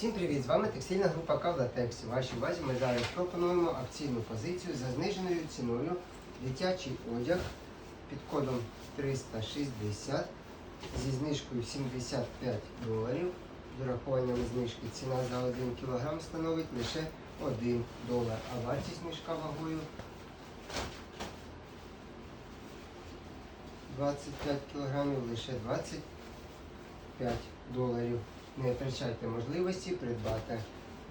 Всім привіт! З вами текстильна група Кавлатекс. У вашій увазі ми зараз пропонуємо акційну позицію за зниженою ціною дитячий одяг під кодом 360 зі знижкою 75 доларів. З урахуванням знижки ціна за 1 кг становить лише 1 долар, а вартість мішка вагою 25 кг лише 25 доларів. Не втрачайте можливості придбати.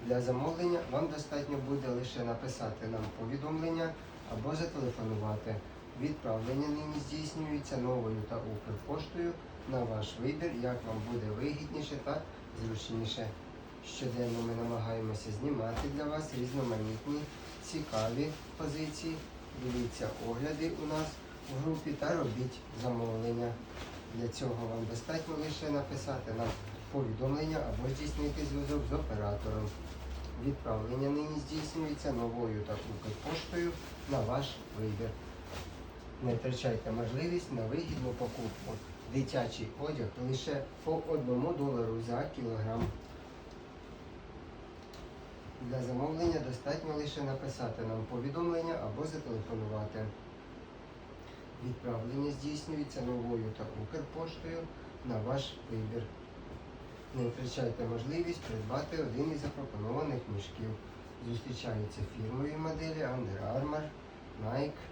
Для замовлення вам достатньо буде лише написати нам повідомлення або зателефонувати. Відправлення нині здійснюється новою та Укрпоштою на ваш вибір, як вам буде вигідніше та зручніше. Щоденно ми намагаємося знімати для вас різноманітні цікаві позиції. Дивіться огляди у нас в групі та робіть замовлення. Для цього вам достатньо лише написати нам повідомлення або здійснити зв'язок з оператором. Відправлення нині здійснюється новою та Укрпоштою на ваш вибір. Не втрачайте можливість на вигідну покупку. Дитячий одяг лише по 1 долару за кілограм. Для замовлення достатньо лише написати нам повідомлення або зателефонувати. Відправлення здійснюється новою та Укрпоштою на ваш вибір. Не втрачайте можливість придбати один із запропонованих мішків. Зустрічаються фірмові моделі Under Armour, Nike.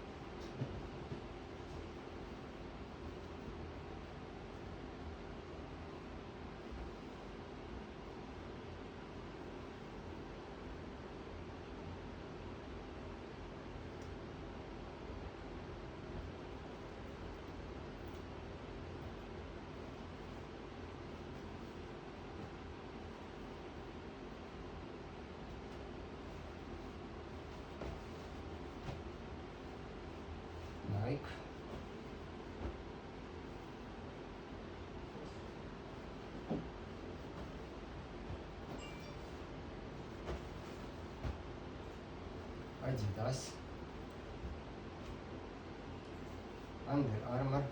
Adidas. Under Armour.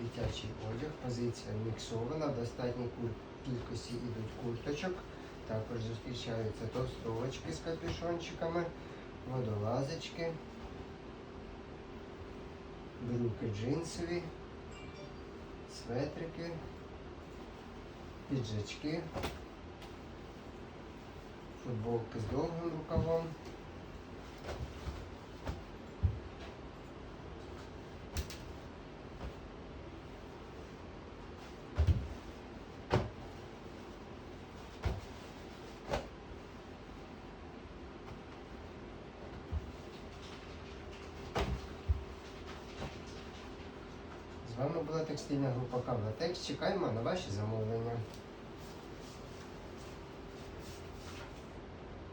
Дитячий одяг, позиція міксована, в достатній кількості йдуть курточок. Також зустрічаються товстовочки з капюшончиками, водолазочки, брюки джинсові, светрики, піджачки, футболки з довгим рукавом. З вами була текстильна група Кавлатекс. Чекаємо на ваші замовлення.